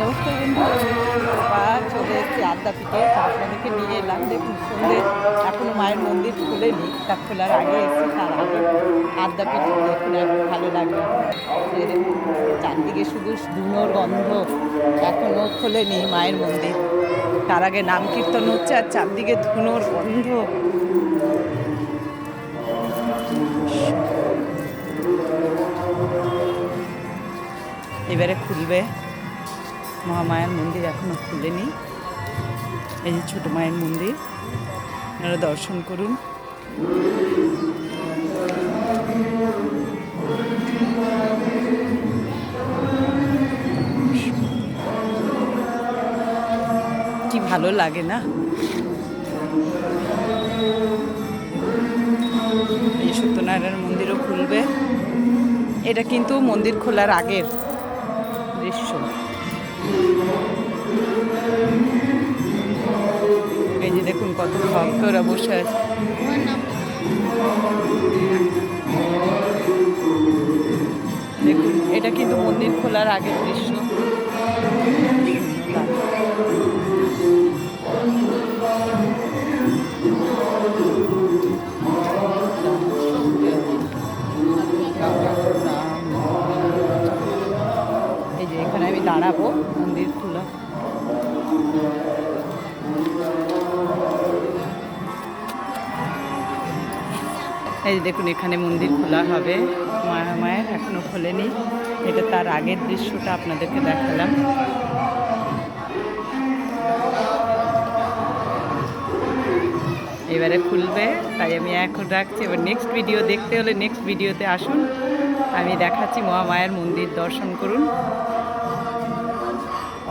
নমস্কার বন্ধু বা চলে এসেছি আদ্যাপীঠে তা আপনাদেরকে নিয়ে এলাম দেখুন সন্ধ্যে এখনও মায়ের মন্দির খুলেনি তা খোলার আগে এসেছি তার আগে আদ্যাপীঠ দেখুন ভালো দেখুন, চারদিকে শুধু ধুনোর গন্ধ এখনও খোলেনি মায়ের মন্দির তার আগে নাম কীর্তন হচ্ছে আর চারদিকে ধুনোর গন্ধ এবারে খুলবে। মহামায়ার মন্দির এখনও খুলেনি। এই যে ছোট মায়ের মন্দির, আপনারা দর্শন করুন। কি ভালো লাগে না? এই সত্যনারায়ণ মন্দিরও খুলবে। এটা কিন্তু মন্দির খোলার আগের দৃশ্য। এই যে দেখুন কত ভক্তরা বসে আছে। দেখুন, এটা কিন্তু মন্দির খোলার আগের দৃশ্য। এই যে এখানে আমি দাঁড়াবো মন্দির খোলা। এই যে দেখুন, এখানে মন্দির খোলা হবে। মায়া মায়ের, এখনও খোলেনি। এটা তার আগের দৃশ্যটা আপনাদেরকে দেখালাম। এবারে খুলবে, তাই আমি এখন রাখছি। এবার নেক্সট ভিডিও দেখতে হলে নেক্সট ভিডিওতে আসুন। আমি দেখাচ্ছি মহামায়ার মন্দির দর্শন করুন।